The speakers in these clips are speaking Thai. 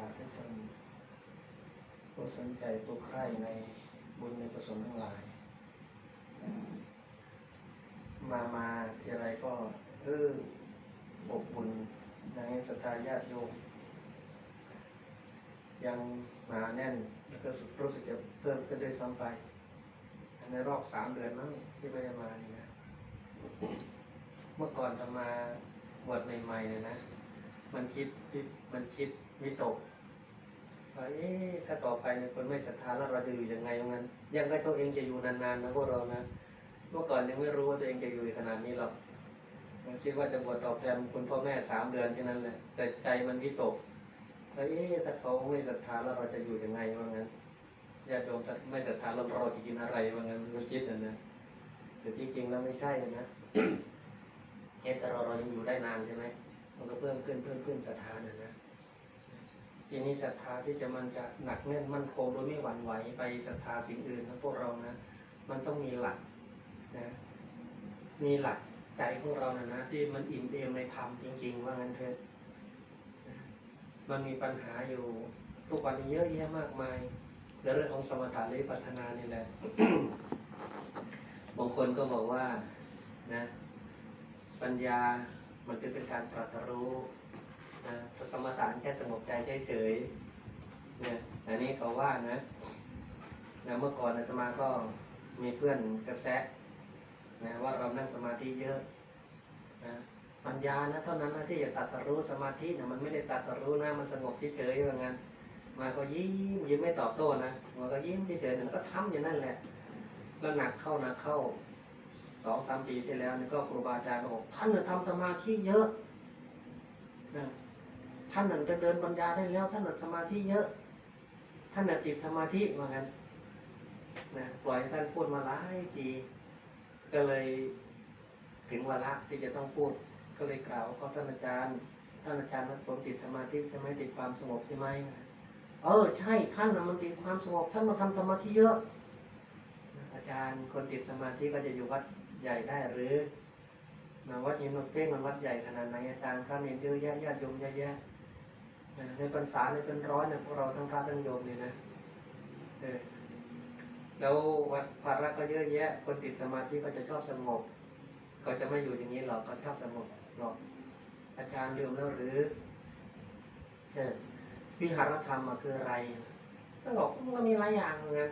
าธุชนผู้สนใจผู้ใคร่ในบุญในกุศลทั้งหลาย มามาทีไรก็เอออบอุ่นในศรัทธาญาติโยมยังหนาแน่นแล้วก็รู้สึกจะเพิ่มขึ้นด้วยซ้ำไป ในรอบสามเดือนมั้งที่ไม่ได้มานี่นะเมื่อก่อนจะมาบวชใหม่ๆเนี่ยนะ มันคิดมันคิด วิตกว่าเอ๊ะถ้าต่อไปเนี่ยคนไม่ศรัทธาแล้วเราจะอยู่ยังไงว่างั้น ยังไงตัวเองจะอยู่นานๆนะพวกเรานะเมื่อก่อนยังไม่รู้ว่าตัวเองจะอยู่ขนาดนี้หรอกมันคิดว่าจะบวชตอบแทนคุณพ่อแม่สามเดือนแค่นั้นแหละแต่ใจมันวิตกว่าเอ๊ะถ้าเขาไม่ศรัทธาแล้วเราจะอยู่ยังไงว่างั้นญาติโยมไม่ศรัทธาแล้วเราจะกินอะไรว่างั้นมันคิดนะนะแต่จริงๆแล้วไม่ใช่นะเอ๊ะแต่เราเรายังอยู่ได้นานใช่ไหมมันก็เพิ่มขึ้นเพิ่มขึ้นศรัทธานะนะ ทีนี้ศรัทธาที่จะมันจะหนักแน่นมั่นคงโดยไม่หวั่นไหวไปศรัทธาสิ่งอื่นนะพวกเรานะ มันต้องมีหลักนะมีหลักใจของเรานะนะที่มันอิ่มเอมในธรรมจริง ๆ ว่างั้นเถอะมันมีปัญหาอยู่ทุกวันนี้เยอะแยะมากมายในเรื่องของสมถะและปัสนานี่แหละบางคนก็บอกว่านะ ปัญญามันจะเป็นการตรัสรู้ นะถ้าสมถะแค่สงบใจเฉยๆเนี่ยอันนี้เขาว่านะนะเมื่อก่อนอาตมาก็มีเพื่อนกระแซนะว่าเรานั่งสมาธิเยอะนะปัญญานะเท่านั้นนะที่จะตรัสรู้สมาธินะมันไม่ได้ตรัสรู้นะมันสงบเฉยๆว่างั้นมาก็ยิ้มยิ้มไม่ตอบโต้นะมาก็ยิ้มเฉยๆแล้วก็ทำอย่างนั้นแหละแล้วหนักเข้าหนักเข้าสองสามปีที่แล้วนี่ก็ครูบาอาจารย์ก็บอกท่านน่ะทำสมาธิเยอะนะ ท่านน่ะจะเดินปัญญาได้แล้ว ท่านน่ะสมาธิเยอะ ท่านน่ะติดสมาธิว่างั้นนะปล่อยท่านพูดมาหลายปี ก็เลยถึงวาระที่จะต้องพูด ก็เลยกล่าวก็ท่านอาจารย์ ท่านอาจารย์ว่าผมติดสมาธิใช่ไหมติดความสงบใช่ไหมเออใช่ท่านนะมันติดความสงบท่านมาทำสมาธิเยอะ อาจารย์คนติดสมาธิก็จะอยู่วัดใหญ่ได้หรือมาวัดหินนกเป้งมันวัดใหญ่ขนาดไหนอาจารย์พระเนรเยอะแยะญาติโยมเยอะแยะนะ ในพรรษาในเป็นร้อยเนี่ยพวกเราทั้งพระทั้งโยมเนี่ยนะเออแล้ววัดภาระก็เยอะแยะ คนติดสมาธิก็จะชอบสงบเขาจะไม่อยู่อย่างนี้หรอกเขาชอบสงบหรอกอาจารย์ลืมแล้วหรือเออวิหารธรรมอะคืออะไรก็บอกมันก็มีหลายอย่างเหมือนกัน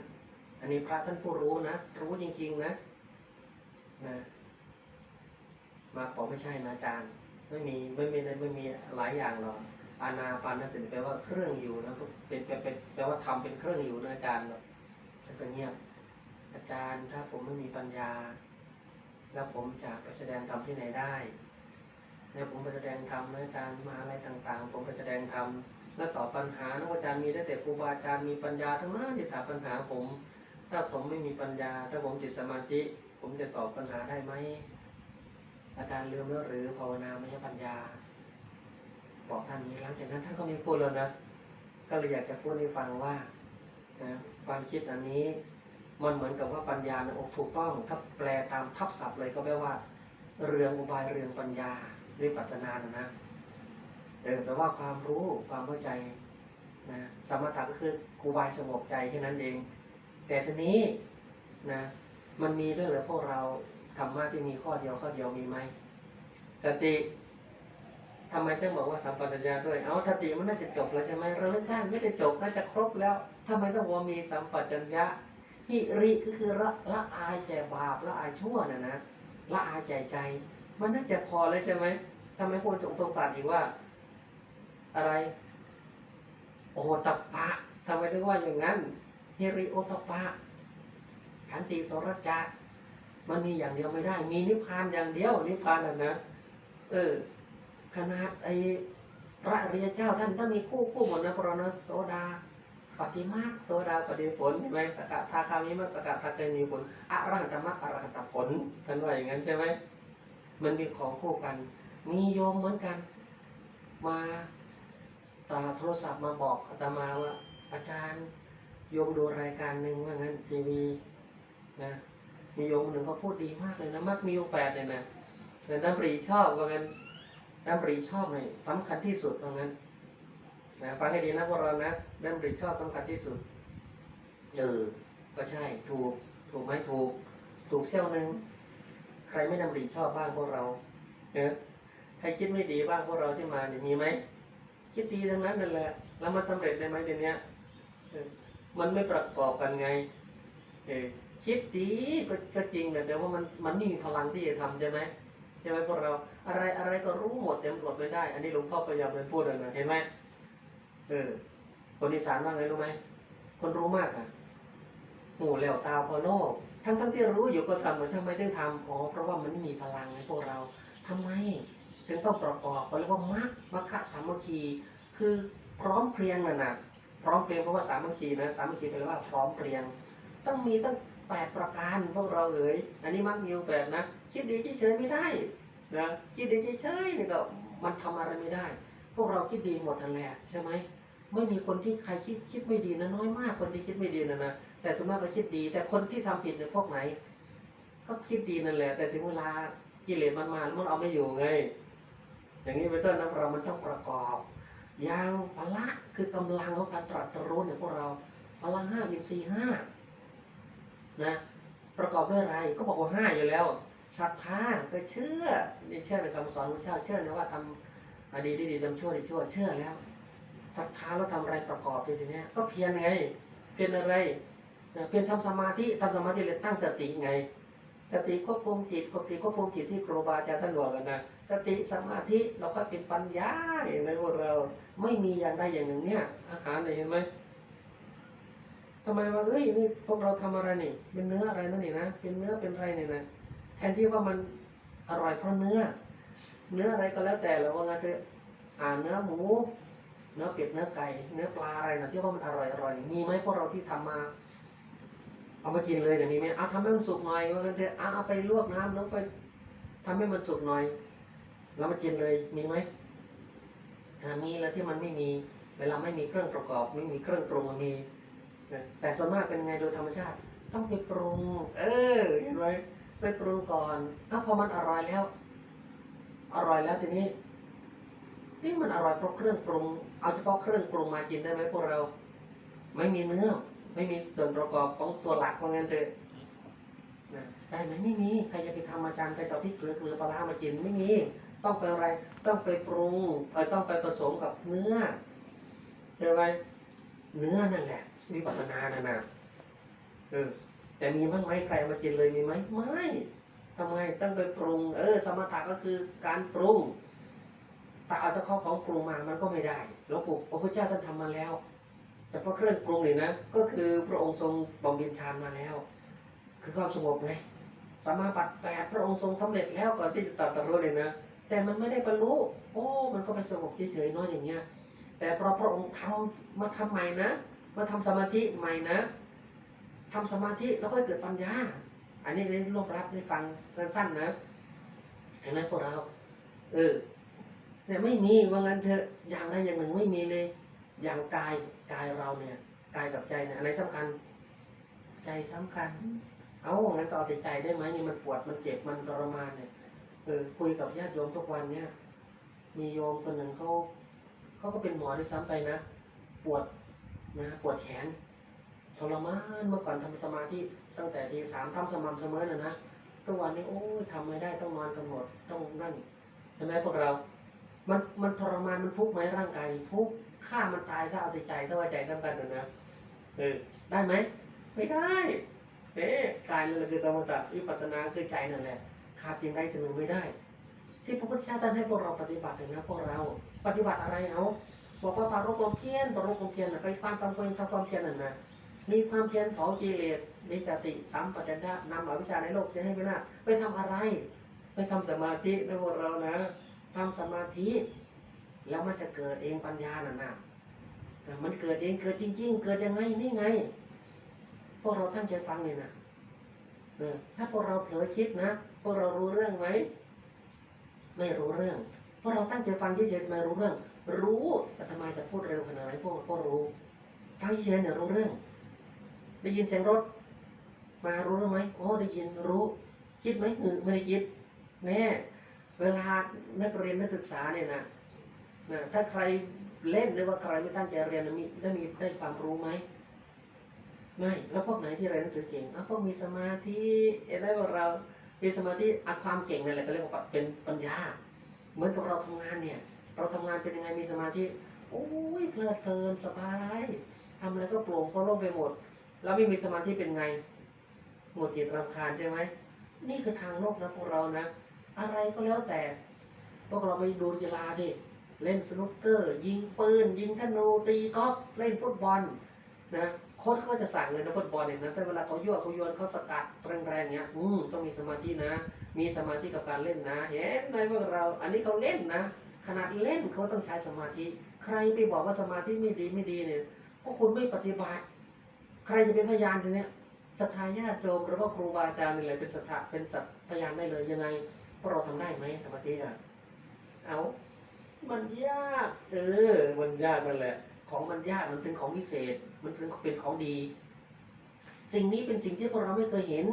อันนี้พระท่านผู้รู้นะรู้จริง ๆ นะนะมาขอไม่ใช่นะอาจารย์ ไม่มีไม่มีไม่มีหลายอย่างหรอก อานาปานสติแปลว่าเครื่องอยู่นะเป็นเป็นแปลว่าทำเป็นเครื่องอยู่นะอาจารย์หรอกท่านก็เงียบอาจารย์ถ้าผมไม่มีปัญญา แล้วผมจะไปแสดงธรรมที่ไหนได้แล้วผมไปแสดงธรรมนะอาจารย์มาอะไรต่างๆ ผมไปแสดงธรรมแล้วตอบปัญหานะอาจารย์มีได้แต่ครูบาอาจารย์มีปัญญาทั้งนั้นที่ถามปัญหาผม ถ้าผมไม่มีปัญญา ถ้าผมติดสมาธิ ผมจะตอบปัญหาได้ไหมอาจารย์ลืมแล้วหรือภาวนาไม่ใช่ปัญญา บอกท่านนี้หลังจากนั้นท่านก็ไม่พูดแล้วนะก็เลยอยากจะพูดให้ฟังว่านะความคิดอันนี้มันเหมือนกับว่าปัญญาในอกถูกต้องถ้าแปลตามทับศัพท์เลยก็แปลว่า เรืองอุบายเรืองปัญญาวิปัสสนานะนะเออแปลว่าความรู้ความเข้าใจนะสมถะก็คืออุบายสงบใจแค่นั้นเอง แต่ทีนี้นะมันมีด้วยเหรือพวกเราธรรมะที่มีข้อเดียวข้อเดียวมีไหมสติ ทำไมต้องบอกว่าสัมปชัญญะด้วย เอาสติมันน่าจะจบแล้วใช่ไหมระลึกได้ไม่ได้จบน่าจะครบแล้วทำไมต้องว่ามีสัมปชัญญะฮิริก็คือละละอายใจบาปละอายชั่วน่ะนะละอายใจใจ มันน่าจะพอเลยใช่ไหมทำไมพูดตรงตรงตัดอีกว่า อะไร โอตปะทำไมถึงว่าอย่างนั้นฮิริโอตปะขันติสรจะมันมีอย่างเดียวไม่ได้ มีนิพพานอย่างเดียวนิพพานน่ะนะเออ ขนาดไอ้พระอริยเจ้าท่านต้องมีคู่คู่หมดนะปรณโสดาปฏิมาโสดาปฏิผลใช่ไหมสกทาคามิมัสกทาใจมีผลอรหันตมรรคอรหันตผลท่านว่าอย่างนั้นใช่ไหมมันมีของคู่กัน มีโยมเหมือนกัน มาตาโทรศัพท์มาบอกอาตมาว่า อาจารย์โยมดูรายการหนึ่งว่างั้นทีวีนะมีโยมหนึ่งเขาพูดดีมากเลยนะมักมีองค์แปดเลยนะแต่น้ำปรีชอบว่างั้น น้ำปรีชอบเลยสำคัญที่สุดว่างั้นนะฟังให้ดีนะพวกเรานะดำริชอบสำคัญที่สุดเออก็ใช่ถูกถูกไหมถูก ถูกเซี่ยวหนึ่งใครไม่ดำริชอบบ้างพวกเราเนอะใครคิดไม่ดีบ้างพวกเราที่มาเนี่ยมีไหมคิดดีทั้งนั้นนั่นแหละแล้วมันสำเร็จได้ไหมเดี๋ยวนี้มันไม่ประกอบกันไงเออคิดดีก็จริงแต่ว่ามันมันไม่มีพลังที่จะทำใช่ไหม ช่ไหมพวกเราอะไรอะไรก็รู้หมดแต่มันอดไม่ได้ อันนี้หลวงพ่อพยายามไปพูดเลยนะเห็นไหมเออคนอีสานว่าไงรู้ไหมคนรู้มากอะหูแล้วตาพอโลกทั้งทั้งที่รู้อยู่ก็ทำเหมือนทำไมถึงทำอ๋อเพราะว่ามันมีพลังในพวกเราทำไม ถึงต้องประกอบเขาเรียกว่ามัคมัคคะสามัคคี คือพร้อมเพรียงน่ะนะพร้อมเพรียงเพราะว่าสามัคคีนะสามัคคีแปลว่าพร้อมเพรียง ต้องมีตั้งแปดประการพวกเราเอ๋ยอันนี้มักมีแปดนะ คิดดีเฉยไม่ได้นะคิดดีเฉยนี่ก็มันทำอะไรไม่ได้ พวกเราคิดดีหมดนั่นแหละใช่ไหมไม่มีคนที่ใครคิดคิดไม่ดีนะน้อยมากคนที่คิดไม่ดีนะนะแต่ส่วนมากก็คิดดี แต่คนที่ทำผิดเนี่ยพวกไหน ก็คิดดีนั่นแหละ แต่ถึงเวลากิเลสมันมามันเอาไม่อยู่ไง อย่างนี้เป็นต้นนะเรามันต้องประกอบอย่างพละคือกำลังของการตรัสรู้เนี่ยพวกเราพลังห้าอินทรีห้านะประกอบด้วยอะไรก็บอกว่าห้าอยู่แล้ว ศรัทธาก็เชื่อนี่เชื่อในคำสอนของพระเจ้าเชื่อนะว่าทำอดีได้ดีทำชั่วด้ชั่วเชื่อแล้วศรัทธาแล้วทำอะไรประกอบทีนี้ก็เพียรไง เพียรอะไรเพียรทำสมาธิทำสมาธิเลยตั้งสติไงสติควบคุมจิตสติควบคุมจิตที่ครูบาอาจารย์ท่านบอกกันนะสติสมาธิเราก็เป็นปัญญาอย่างในพวกเรา ไม่มีอย่างใดอย่างหนึ่งเนี่ย อาหารเห็นไหมทำไมว่าเอ้ยนี่พวกเราทำอะไรนี่ เป็นเนื้ออะไรนั่นนี่นะเป็นเนื้อเป็นไรเนี่ยนะ แทนที่ว่ามันอร่อยเพราะเนื้อ เนื้ออะไรก็แล้วแต่เราว่างั้นเถอะอ่าเนื้อหมู เนื้อเป็ดเนื้อไก่เนื้อปลาอะไรนะที่ว่ามันอร่อยอร่อยมีไหมพวกเราที่ทำมา เอามากินเลยอย่างนี้ไหมเอาทำให้มันสุกหน่อยว่ากันเถอะเอาเอาไปลวกน้ำแล้วไปทำให้มันสุกหน่อย แล้วมากินเลยมีไหมมีแล้วที่มันไม่มี เวลาไม่มีเครื่องประกอบ ไม่มีเครื่องปรุงมันมีแต่ส่วนมากเป็นไงโดยธรรมชาติ ต้องไปปรุง เออเห็นไหม ไปปรุงก่อนอ้าพอมันอร่อยแล้ว อร่อยแล้วทีนี้ที่มันอร่อยเพราะเครื่องปรุง เอาเฉพาะเครื่องปรุงมากินได้ไหมพวกเรา ไม่มีเนื้อ ไม่มีส่วนประกอบของตัวหลักว่างั้นเถอะนะได้ไหมไม่มีใครจะไปทำอาจารย์ใครจะเอาพริกเกลือเกลือปลาร้ามากินไม่มีต้องไปอะไรต้องไปปรุงเออต้องไปผสมกับเนื้อเจอไหมเนื้อนั่นแหละวิปัสสนานั่นนะเออ แต่มีบ้างไหมใครมากินเลยมีไหมไม่ทำไมต้องไปปรุง เออ สมถะก็คือการปรุงแต่เอาต่ข้อของปรุงมามันก็ไม่ได้หลวงปู่พระพุทธเจ้าท่านทำมาแล้ว แต่พอเครื่องปรุงนี่นะก็คือพระองค์ทรงบำเพ็ญฌานมาแล้ว คือความสงบไงสมาบัติแปดพระองค์ทรงสำเร็จแล้วก่อนที่จะตรัสรู้เลยนะแต่มันไม่ได้บรรลุโอ้ มันก็ไปสงบเฉยๆน้อยอย่างเงี้ย แต่พอพระองค์ทำมาทำใหม่นะ มาทำสมาธิใหม่นะ ทำสมาธิแล้วก็เกิดปัญญา อันนี้ได้รวบรัดได้ฟังสั้นๆนะเห็นไหมพวกเรา เออเนี่ยไม่มีว่างั้นเถอะอย่างใดอย่างหนึ่งไม่มีเลย อย่างกายกายเราเนี่ยกายกับใจเนี่ยอะไรสำคัญ ใจสำคัญ เอางั้นต่อแต่ใจได้ไหมนี่มันปวดมันเจ็บมันทรมานเนี่ยเออคุยกับญาติโยมทุกวันเนี่ย มีโยมคนหนึ่งเขาเขาก็เป็นหมอด้วยซ้ำไปนะ ปวดนะปวดแขน ทรมานเมื่อก่อนทำสมาธิตั้งแต่ทีสามทำสม่ำเสมอนะนะทุกวันนี้โอ้ยทำไม่ได้ต้องนอนกันหมดต้องนั่นเห็นไหมพวกเรา มันมันทรมานมันทุกข์ไหมร่างกายทุกข์ฆ่ามันตายซะเอาแต่ใจถ้าว่าใจสำคัญนะนะเออได้ไหมไม่ได้เอ๊ะกายนั่นแหละคือสมถะวิปัสสนาคือใจนั่นแหละขาดสิ่งใดสิ่งหนึ่งไม่ได้ ที่พระพุทธเจ้าท่านให้พวกเราปฏิบัตินะพวกเราปฏิบัติอะไรเอาบอกว่าปารกความเพียรปารกความเพียรนะไปความความทำความเพียรนั่นนะ มีความเพียรเผากิเลสมีจติสัมปชัญญะนำอวิชชาในโลกเสียให้ไม่น่าไปทำอะไร ไปทำสมาธินะพวกเรานะทำสมาธิ แล้วมันจะเกิดเองปัญญาน่ะนะแต่มันเกิดเองเกิดจริง ๆ เกิดยังไงนี่ไง พวกเราตั้งใจฟังเนี่ยนะเออถ้าพวกเราเผลอคิดนะพวกเรารู้เรื่องไหมไม่รู้เรื่องเพราะเราตั้งใจฟังเฉยๆทำไมรู้เรื่อง รู้แต่ทำไมจะพูดเร็วขนาดไหนพวกก็รู้ฟังเฉยๆเนี่ยรู้เรื่อง ได้ยินเสียงรถ มารู้เรื่อไหมอ๋อได้ยินรู้ คิดไหมหือไม่ได้คิดแน่เวลานักเรียนนักศึกษาเนี่ยนะนะถ้าใครเล่นหรือว่าใครไม่ตั้งใจเรียนมีได้มีได้ความรู้ไหมไม่แล้วพวกไหนที่เรียนหนังสือเก่งอะพวกมีสมาธิเห็นไหมว่าเรามีสมาธิอะความเก่งนั่นแหละก็เรียกว่าเป็นปัญญา เหมือนกับเราทำงานเนี่ย เราทำงานเป็นยังไงมีสมาธิโอ้ยเพลิดเพลินสบายทำอะไรก็โปร่งโปร่งไปหมด แล้วไม่มีสมาธิเป็นไงหงุดหงิดรำคาญใช่ไหม นี่คือทางโลกนะพวกเรานะ อะไรก็แล้วแต่ พวกเราไปดูกีฬาดิ เล่นสนุกเกอร์ ยิงปืน ยิงธนู ตีกอล์ฟ เล่นฟุตบอลนะโค้ชเขาจะสั่งเลยนะฟุตบอลเนี่ยนะแต่เวลาเขายั่วเขาโยนเขาสกัดแรงๆเงี้ย อืมต้องมีสมาธินะ มีสมาธิกับการเล่นนะ เห็นไหมพวกเรา อันนี้เขาเล่นนะ ขนาดเล่นเขาต้องใช้สมาธิ ใครไปบอกว่าสมาธิไม่ดีไม่ดีเนี่ยพวกคุณไม่ปฏิบัติ ใครจะเป็นพยานทีเนี้ยศรัทธาญาติโยมหรือว่าครูบาอาจารย์นี่แหละเป็นศรัทธาเป็นสัตพยานได้เลยยังไงพวกเราทำได้ไหมสมาธิอะเอามันยากเออมันยากนั่นแหละ ของมันยากมันเป็นของพิเศษ มันเป็นเป็นของดี สิ่งนี้เป็นสิ่งที่พวกเราไม่เคยเห็น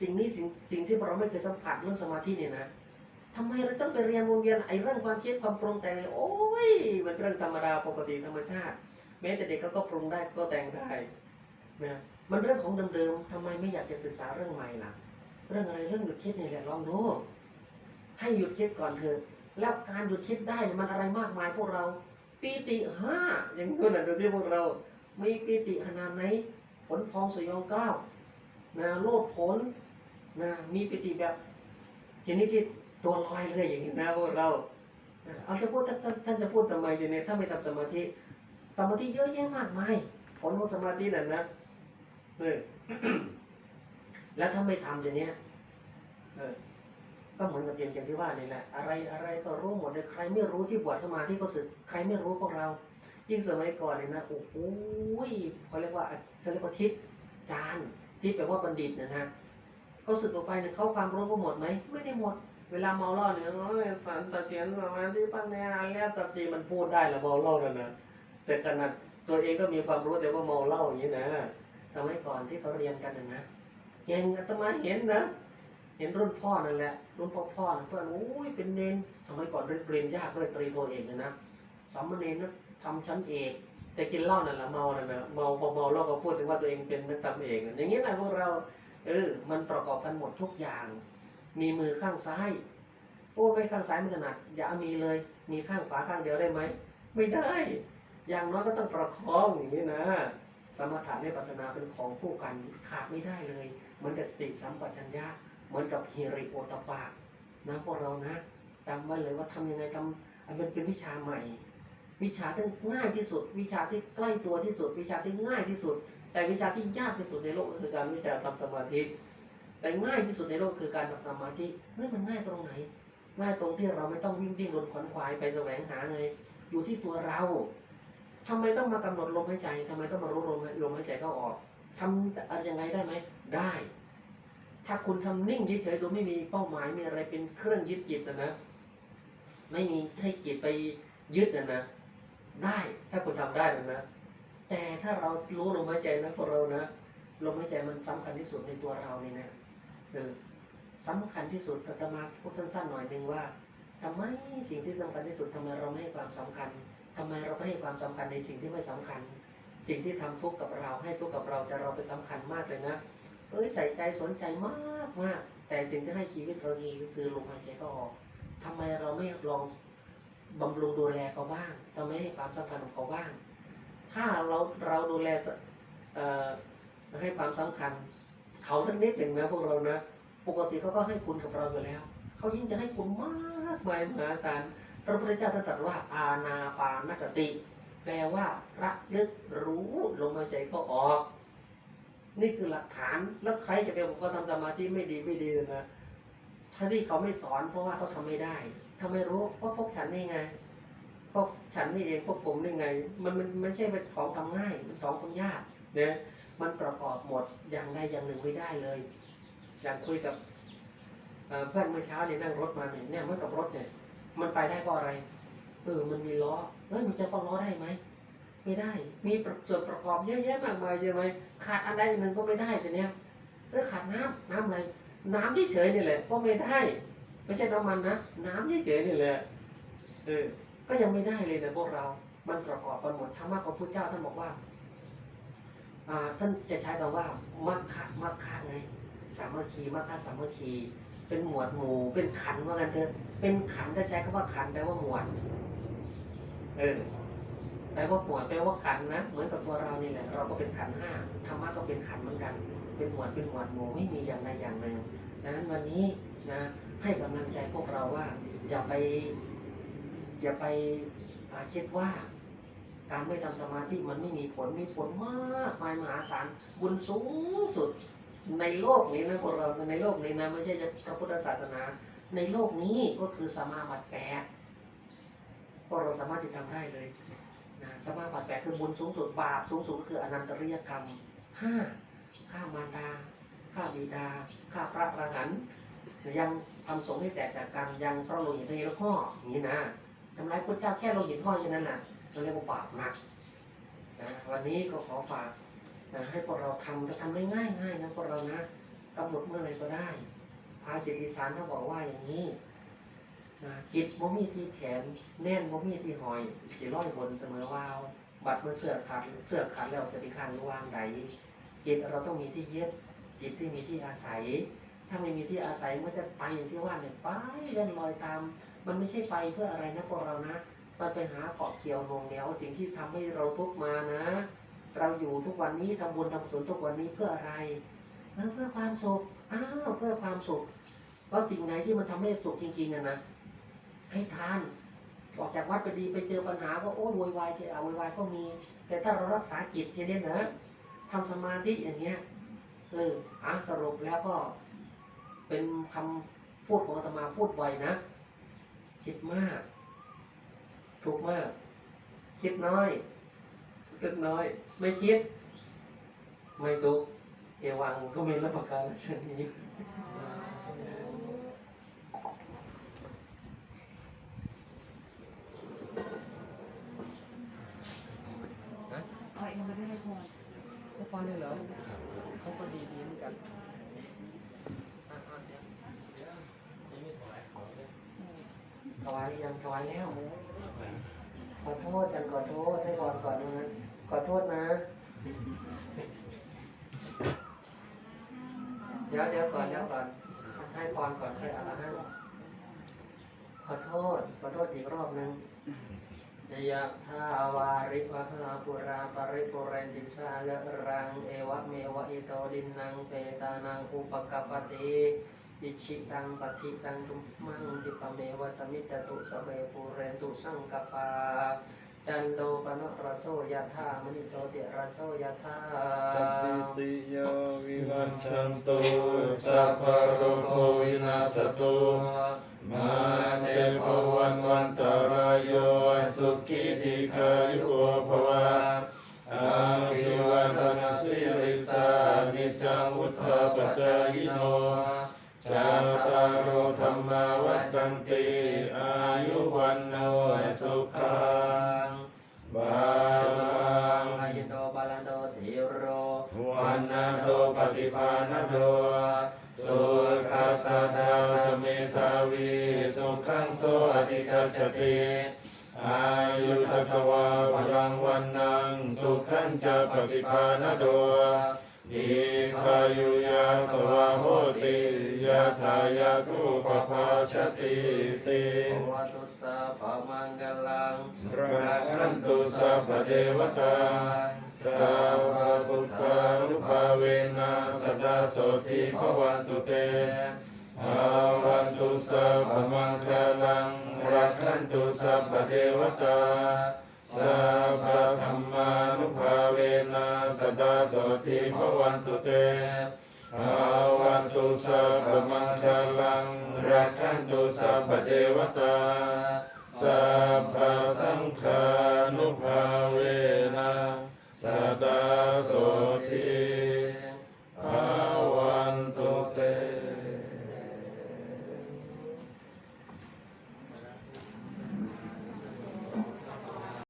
สิ่งนี้สิ่งสิ่งที่พวกเราไม่เคยสัมผัสเรื่องสมาธิเนี่ยนะทำไมเราต้องไปเรียนวนเวียนไอ้เรื่องความคิดความปรุงแต่งเนี่ยโอ้ยมันเรื่องธรรมดาปกติธรรมชาติ แม้แต่เด็กเขาก็ปรุงได้ก็แต่งได้ นะมันเรื่องของเดิมๆทำไมไม่อยากจะศึกษาเรื่องใหม่ล่ะ เรื่องอะไรเรื่องหยุดคิดนี่แหละลองดูให้หยุดคิดก่อนเถอะแล้วการหยุดคิดได้มันอะไรมากมายพวกเราปีติห้าอย่างนู้นน่ะดูที่พวกเรา มีปีติขนาดไหนผลพองสยองเก้าวนะโลดผลนะมีปีติแบบชนิดที่ตัวลอยเลยอย่างนี้นะพวกเราเอาจะพูดท่านท่านจะพูดทำไมอย่างนี้ถ้าไม่ทำสมาธิสมาธิเยอะแยะมากมายผลของสมาธินั่นนะ เออแล้วถ้าไม่ทำอย่างเนี้ยเออก็เหมือนกับอย่างที่ว่านี่แหละ อะไรอะไรก็รู้หมดเลยใครไม่รู้ที่บวชเข้ามาที่เขาศึกใครไม่รู้พวกเรา ยิ่งสมัยก่อนเนี่ยนะโอ้โหเขาเรียกว่าเขาเรียกว่าทิศจานทิศแปลว่าบัณฑิตนะฮะเขาศึกออกไปเนี่ยเขาความรู้เขาหมดไหมไม่ได้หมด เวลาเมาเหล้าเนี่ยโอ้ยฝันตะเทียนประมาณที่ปัญญาแล้วสัจจีมันพูดได้ละเมาเหล้านั่นนะแต่ขนาดตัวเองก็มีความรู้แต่ว่าเมาเหล้าอย่างนี้นะ สมัยก่อนที่เขาเรียนกันนะเก่งอาตมาเห็นนะเห็นรุ่นพ่อนั่นแหละรุ่นพ่อพ่อเพื่อนโอ้ยเป็นเนนสมัยก่อนเรียนเรียนยากด้วยตรีโทเอกเลยนะสามเณรนะทำชั้นเอกแต่กินเหล้านั่นแหละเมานั่นนะเมาพอเมาแล้วก็พูดถึงว่าตัวเองเป็นนักทำเอกอย่างนี้นะพวกเราเออมันประกอบกันหมดทุกอย่าง มีมือข้างซ้ายโอ้ไม่ข้างซ้ายไม่ถนัดอย่าเอามีเลย มีข้างขวาข้างเดียวได้ไหมไม่ได้ อย่างน้อยก็ต้องประคองอย่างนี้นะ สมถะและปัสสนาเป็นของคู่กันขาดไม่ได้เลย เหมือนกับสติสัมปชัญญะ เหมือนกับฮิริโอตปะนะพวกเรานะจำไว้เลยว่าทำยังไงทำอันมันเป็นวิชาใหม่ วิชาที่ง่ายที่สุด วิชาที่ใกล้ตัวที่สุด วิชาที่ง่ายที่สุด แต่วิชาที่ยากที่สุดในโลกก็คือการวิชาทำสมาธิ แต่ง่ายที่สุดในโลกคือการทำสมาธินี่มันง่ายตรงไหนง่ายตรงที่เราไม่ต้องวิ่งดิ้นรนขวนขวายไปแสวงหาไงอยู่ที่ตัวเรา ทำไมต้องมากำหนดลมหายใจทำไมต้องมารู้ลมลมหายใจเข้าออกทำอะไรยังไงได้ไหมได้ ถ้าคุณทำนิ่งเฉยๆโดยไม่มีเป้าหมายมีอะไรเป็นเครื่องยึดจิตนะนะไม่มีให้จิตไปยึดนะนะได้ถ้าคุณทำได้นะนะ แต่ถ้าเรารู้ลมหายใจนะพวกเรานะลมหายใจมันสำคัญที่สุดในตัวเรานี่นะเออสำคัญที่สุดอาตมาพูดสั้นๆหน่อยหนึ่งว่าทำไมสิ่งที่สำคัญที่สุดทำไมเราไม่ให้ความสำคัญ ทำไมเราไม่ให้ความสำคัญในสิ่งที่ไม่สำคัญ สิ่งที่ทำทุกข์กับเราให้ทุกข์กับเราแต่เราไปสำคัญมากเลยนะเอ้ยใส่ใจสนใจมากมากแต่สิ่งที่ให้ชีวิตเราดีก็คือลมหายใจก็ออกทำไมเราไม่ลองบำรุงดูแลเขาบ้างทำไมให้ความสำคัญของเขาบ้าง ถ้าเราเราดูแลเอ่อให้ความสำคัญ เขาทั้งนิดหนึ่งนะพวกเรานะ ปกติเขาก็ให้คุณกับเราอยู่แล้ว เขายิ่งจะให้คุณมากมายมหาศาล ระพุทธเจ้าท่านตรัสว่าอาณาปานสติ แปลว่าระลึกรู้ลมหายใจก็ออก นี่คือหลักฐานแล้วใครจะไปบอกว่าทำสมาธิไม่ดีไม่ดีเลยนะถ้าที่เขาไม่สอนเพราะว่าเขาทำไม่ได้ทำไมรู้เพราะพวกฉันนี่ไงพวกฉันนี่เองพวกผมนี่ไง มันมันมันไม่ใช่เป็นของทำง่ายมันของทำยากเนี่ยมันประกอบหมดอย่างใดอย่างหนึ่งไม่ได้เลยอย่างคุยกับเพื่อนเมื่อเช้าเนี่ยนั่งรถมาเนี่ยเนี่ยเหมันกับรถเนี่ย มันไปได้เพราะอะไร เออ มันมีล้อ เอ้ย มันจะต้องล้อได้ไหม ไม่ได้ มีส่วนประกอบเยอะแยะมากมายใช่ไหมขาดอันใดอันหนึ่งก็ไม่ได้แต่เนี้ยเออขาดน้ำน้ำอะไร น้ำเฉยนี่แหละก็ไม่ได้ ไม่ใช่น้ำมันนะ น้ำเฉยนี่แหละ เออ ก็ยังไม่ได้เลยนะพวกเรา มันประกอบกันหมดธรรมะของพระเจ้าท่านบอกว่าอ่าท่านจะใช้คำว่ามัคคะมัคคะไงสามัคคีมัคคะสามัคคี เป็นหมวดหมู่ เป็นขันว่ากันเถอะเป็นขันธ์ถ้าใช้คำว่าขันแปลว่าหมวด เออแปลว่าหมวดแปลว่าขันนะเหมือนกับตัวเรานี่แหละเราก็เป็นขันห้าธรรมะก็เป็นขันเหมือนกัน เป็นหมวดเป็นหมวดหมู่ไม่มีอย่างใดอย่างหนึ่งดังนั้นวันนี้นะให้กำลังใจพวกเราว่า อย่าไป อย่าไปอ่าคิดว่าการไม่ทำสมาธิมันไม่มีผลมีผลมากมายมหาศาลบุญสูงสุด ในโลกนี้นะพวกเราในโลกนี้นะไม่ใช่พระพุทธศาสนา ในโลกนี้ก็คือสมาบัติแปดพวกเราสามารถที่ทำได้เลยนะสมาบัติแปดคือบุญสูงสุดบาปสูงสุดคืออนันตริยกรรมห้าฆ่ามารดาฆ่าบิดาฆ่าพระอรหันต์ยังทำสงฆ์ให้แตกจากกันยังพระโลหิตในข้ออย่างนี้นะทำร้ายพระเจ้าแค่โลหิตข้ออย่างนั้นแหละเราเรียกว่าบาปหนักนะวันนี้ก็ขอฝาก นะให้พวกเราทำจะทำได้ง่ายง่ายๆนะพวกเรานะกำหนดเมื่อไหรก็ได้ ภาษิตอีสานเขาบอกว่าอย่างนี้นะจิตบ่มีที่แขนแน่นบ่มีที่หอยสิร้อยบนเสมอวาวบัดเมื่อเสื้อขาดเสื้อขาดแล้วสติขันวางใดจิตเราต้องมีที่ยึดจิตที่มีที่อาศัย ถ้าไม่มีที่อาศัยมันจะไปอย่างที่ว่าเนี่ยไปเล่นลอยตาม มันไม่ใช่ไปเพื่ออะไรนะพวกเรานะ มันไปหาเกาะเกี่ยวโนงเหนียวสิ่งที่ทำให้เราทุกมานะ เราอยู่ทุกวันนี้ทำบุญทำกุศลทุกวันนี้เพื่ออะไรเพื่อความสุขอ้าวเพื่อความสุข เพราะสิ่งไหนที่มันทำให้สุขจริงๆอะนะให้ทานออกจากวัดไปดีไปเจอปัญหาก็โอ้ยโวยวายเจอโวยวายก็มี แต่ถ้าเรารักษาจิตทีนี้นะทำสมาธิอย่างเงี้ยเอออ่านสรุปแล้วก็ เป็นคำพูดของอาตมาพูดบ่อยนะคิดมาก ถูกมาก คิดน้อย ตึกน้อย ไม่คิด ไม่ตุกเอวังก็มีรับประกันเช่นนี้เอาเองไม่ได้ให้พรไม่พอเลยเหรอเขาก็ดีดีเหมือนกันอะอะเดี๋ยวเดี๋ยวยังไม่ถวายของเลยถวายหรือยังถวายแล้วขอโทษจันขอโทษให้ก่อนก่อนนะ ขอโทษนะ เดี๋ยวเดี๋ยวก่อนเดี๋ยวก่อนให้พรก่อนให้อะไรให้ขอโทษ ขอโทษอีกรอบหนึงยะทาวาริวหาปุราปริปุเรนติสากะรังเอวะเมวะอิโตดินนังเปตานังอุปกปติอิชิตังปฏิตังตุมังติปเมวะสมิตตุสเวปุเรนตุสังกปา จันโดปนรโสยธามณิโชติรโสยธาสัพพิติโยวิวัชชันตุสัพพะโรโควินาศตุมาเตภวันวันตรายโยสุขิติขายุภวะอาภิวัตนาสิริสานิจังวุฒาปัจจายโนชาตารโรธรรมาวัฏันติ โดปฏิภานโดสุขัสสะดาตเมทาวีสุขังโสอธิกัจติอายุตตวาพลังวันนังสุขันจะปฏิภาณโด อีคายุยาสวาโหติยาทายาทุปภาชติติโอวัตุสาภามังกลังรักขันตุสัพพเทวตาสัพพะพุทธานุภาเวนะสดาโสทิภวันตุเตอาวันตุสัพพมังคลังรักขันตุสัพพเทวตา สัพพะธรรมานุภาเวนะสดาโสทิภวันตุเตภาวันตุสัพพมังคลังรักขันตุสัพพเทวตาสัพพะสังฆานุภาเวนะสดาโสทิ